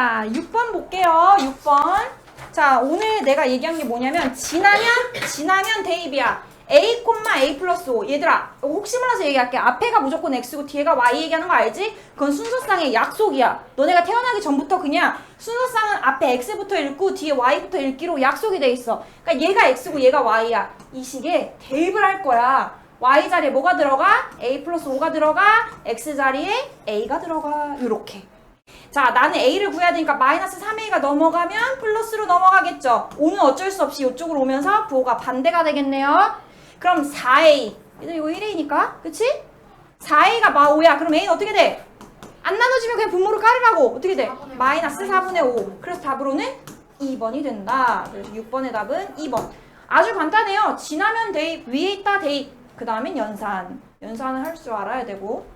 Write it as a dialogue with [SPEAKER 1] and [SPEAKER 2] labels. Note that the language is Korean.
[SPEAKER 1] 자, 6번 볼게요. 6번. 자, 오늘 내가 얘기한 게 뭐냐면 지나면 지나면 대입이야. a, a 플러스 5. 얘들아, 혹시 몰라서 얘기할게. 앞에가 무조건 x고 뒤에가 y 얘기하는 거 알지? 그건 순서상의 약속이야. 너네가 태어나기 전부터 그냥 순서상은 앞에 x부터 읽고 뒤에 y부터 읽기로 약속이 돼 있어. 그러니까 얘가 x고 얘가 y야. 이 식에 대입을 할 거야. y 자리에 뭐가 들어가? a 플러스 5가 들어가. x 자리에 a가 들어가. 요렇게. 자, 나는 A를 구해야 되니까 마이너스 3A가 넘어가면 플러스로 넘어가겠죠. 5는 어쩔 수 없이 이쪽으로 오면서 부호가 반대가 되겠네요. 그럼 4A. 얘들 이거 1A니까. 그치? 4A가 마 5야. 그럼 A는 어떻게 돼? 안 나눠지면 그냥 분모를 깔으라고. 어떻게 돼? 마이너스 4분의 5. 그래서 답으로는 2번이 된다. 그래서 6번의 답은 2번. 아주 간단해요. 지나면 대입, 위에 있다 대입. 그 다음엔 연산. 연산을 할 줄 알아야 되고.